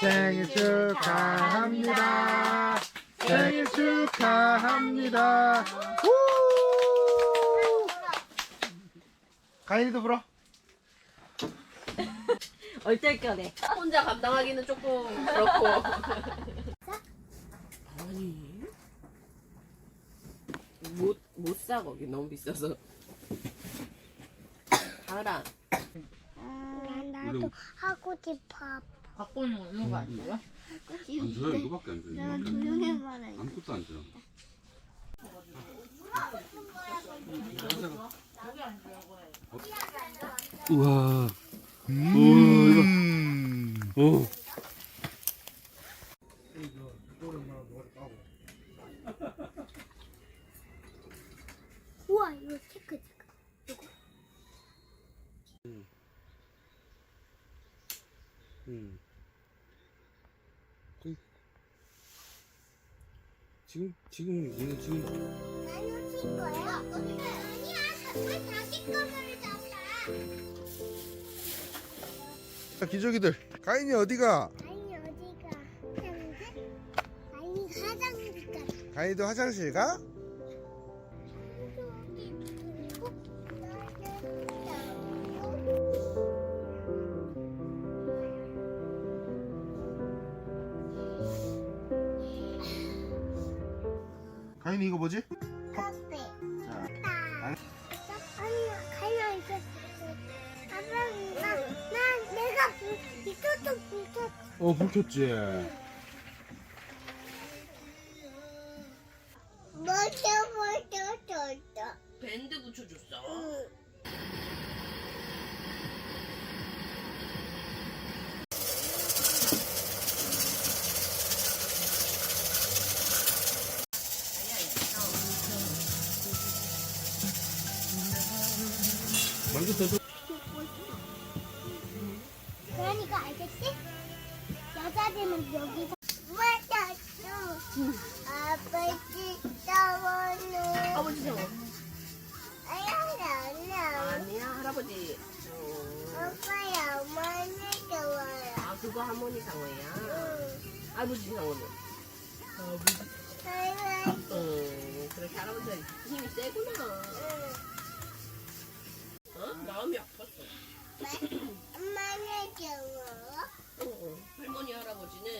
생일 축하합니다. 생일 축하합니다. 우! 가인이도 불어. 얼떨결에. 혼자 감당하기는 조금 그렇고. 아니. 못, 못 사, 거기. 너무 비싸서. 가라. 음, 나도 하고 싶어. 갖고 있는 거 아니에요? 하고 안 줘요 이거밖에 안 줘요 내가 조용히 말해. 아무것도 안 줘요 우와 음. 오 우와 이거 체크 체크. 음. 지금 지금 얘는 지금 나는 칠 거야. 아니야 정말 자기 거를 잡아. 자, 기저귀들. 가인이 어디가? 아니 어디가? 화장실? 아니 화장실 가. 가인이도 화장실 가? 가인이 이거 뭐지? 커피. 자. 아니. 아빠 내가. 어, 불 켰지. 뭐죠 뭐죠 저저. 밴드 붙여줬어. 만두 더 그러니까 알겠지? 여자들은 여기서 맞았어. 아버지 떠원우. 아버지 생어. 아야 나나. 아니야, 할아버지. 어. 아빠야 어머니 좋아요. 아, 그거 할머니 상어야. 응. 아버지 상어는. 할머니. 응. 그렇게 할아버지가 힘이 세구나. 응. 어? 마음이 아팠어. 엄마는 좋아. 어, 어. 할머니, 할아버지는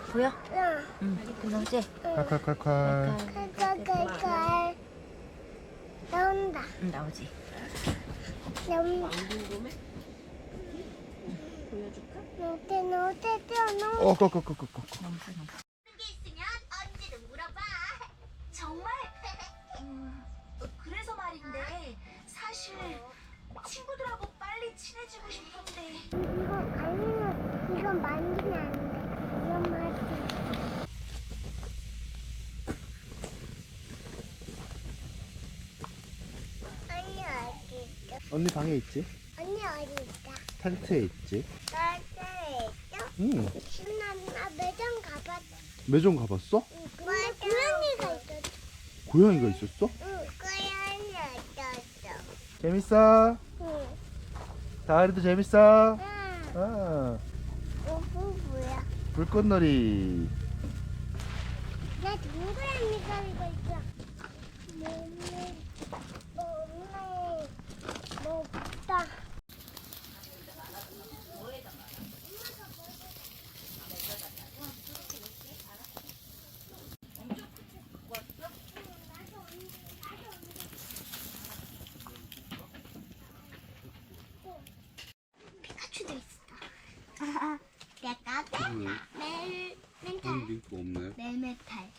보여? 응 응. 그 나오지? 칼칼칼칼. 칼칼칼칼 나온다 응, 나오지. 나온다? 보여줄까? 노태 노태 어, 꺼, 꺼, 꺼. 넘사, 넘사. 게 있으면 언제든 물어봐 정말? 음, 그래서 말인데 사실 친구들하고 빨리 친해지고 싶은데 이건 아니면 이건 만지면 안 돼. 이건 만지. 언니 어디 있어? 언니 방에 있지? 언니 어디 있어? 텐트에 있지? 나한테 있어? 응. 나, 나 매점 가봤어. 매점 가봤어? 응, 근데 고양이가 있었어. 고양이가 있었어? 응, 고양이 있었어. 재밌어? 응. 다리도 재밌어? 응. 아, 오브 뭐야? 불꽃놀이. 나 동그라미 그리고 있어. 몸에 몸에 먹다. 피카츄도 있어. 내가 응. 멜 멘탈 그런 게 있고 없네. 멜메탈.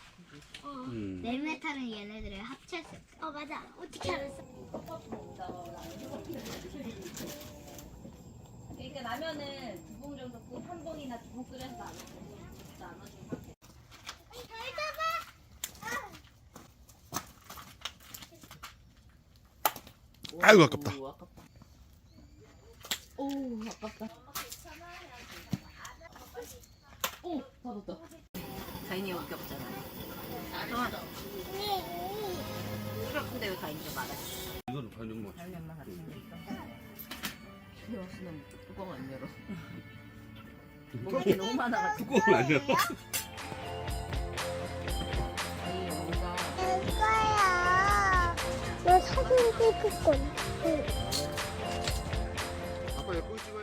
음. 멜메탈은 얘네들을 합쳤어. 어 맞아. 어떻게 알았어? 그러니까 라면은 두 봉 정도 끓- 한 봉이나 두 봉 끓여서 나눠 나눠주면 돼. 잘 잡아. 아이고, 아깝다. 오, 아깝다. 오, 아깝다. 오, 받았다. 다인이 여기 없잖아. 아, 근데 왜 다인이가 말았어? 이거는 반영 맞. 다인이 엄마 같은 게 있어. 여수는 뚜껑 안 열어. 게 너무 많아가지고. 뚜껑을 안 열어. 다인이 뭔가 내 거야. 너 사진 찍을 건. 아빠 예쁘게 찍어야 돼.